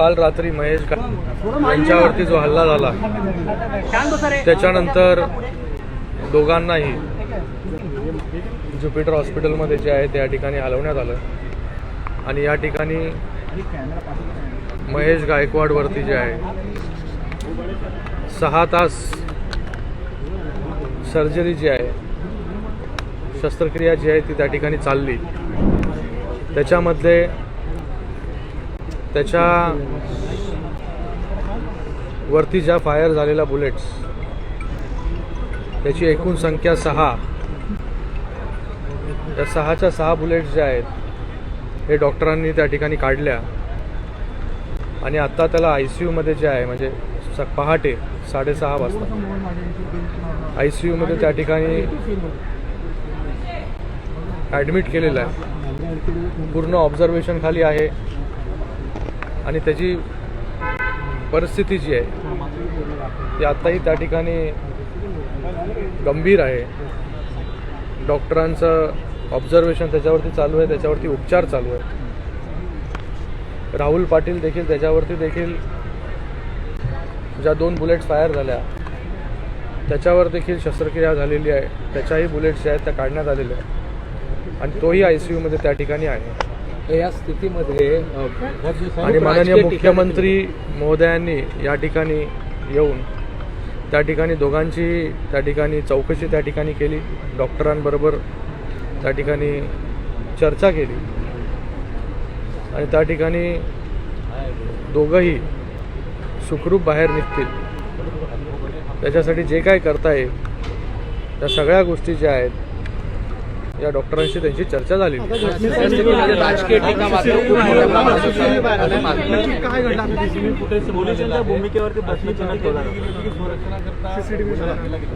काल रात्री महेश यांच्यावरती जो हल्ला झाला त्याच्यानंतर दोघांनाही ज्युपिटर हॉस्पिटलमध्ये जे आहे त्या ठिकाणी हलवण्यात आलं. आणि या ठिकाणी महेश गायकवाडवरती जे आहे सहा तास सर्जरी जी आहे शस्त्रक्रिया जी आहे ती त्या ठिकाणी चालली. त्याच्यामध्ये त्याच्या वरती ज्या फायर झालेल्या बुलेट्स त्याची एकूण संख्या सहा. त्या सहाच्या सहा बुलेट्स ज्या आहेत हे डॉक्टरांनी त्या ठिकाणी काढल्या. आणि आत्ता त्याला आय सी यूमध्ये जे आहे म्हणजे स पहाटे साडेसहा वाजता. आय सी यूमध्ये त्या ठिकाणी ॲडमिट केलेलं आहे. पूर्ण ऑब्झर्वेशन खाली आहे. आणि त्याची परिस्थिती जी आहे ती आत्ताही त्या ठिकाणी गंभीर आहे. डॉक्टरांचं ऑब्झर्वेशन त्याच्यावरती चालू आहे त्याच्यावरती उपचार चालू आहे राहुल पाटील देखील त्याच्यावरती देखील ज्या दोन बुलेट्स फायर झाल्या त्याच्यावर देखील शस्त्रक्रिया झालेली आहे. त्याच्याही बुलेट्स ज्या आहेत त्या काढण्यात आलेल्या आहेत. आणि तोही आय सी यूमध्ये त्या ठिकाणी आहे. या स्थितीमध्ये आणि माननीय मुख्यमंत्री महोदयांनी या ठिकाणी येऊन त्या ठिकाणी दोघांची त्या ठिकाणी चौकशी त्या ठिकाणी केली डॉक्टरांबरोबर त्या ठिकाणी चर्चा केली. आणि त्या ठिकाणी दोघंही सुखरूप बाहेर निघतील. त्याच्यासाठी जे काय करता येईल त्या सगळ्या गोष्टी ज्या आहेत या डॉक्टरांशी त्यांची चर्चा स्थितीमध्ये राजकीय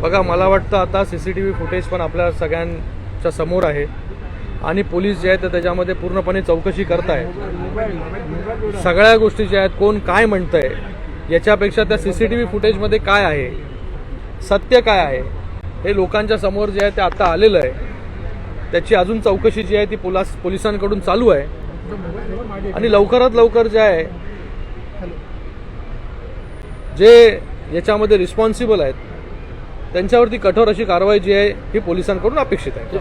बघा मला वाटतं आता C C T V footage पण आपल्या सगळ्यांच्या समोर आहे आणि पोलीस जे आहेत ते त्याच्यामध्ये पूर्णपणे चौकशी करताय सगळ्या गोष्टी ज्या आहेत कोण काय म्हणतंय याच्यापेक्षा त्या सी सी टी व्ही फुटेजमध्ये काय आहे सत्य काय आहे हे लोकांच्या समोर जे आहे ते आता आलेलं आहे त्याची अजून चौकशी जी आहे ती पोलास पोलिसांकडून चालू आहे. आणि लवकरात लवकर जे आहे जे याच्यामध्ये रिस्पॉन्सिबल आहेत त्यांच्यावरती कठोर अशी कारवाई जी आहे ही पोलिसांकडून अपेक्षित आहे.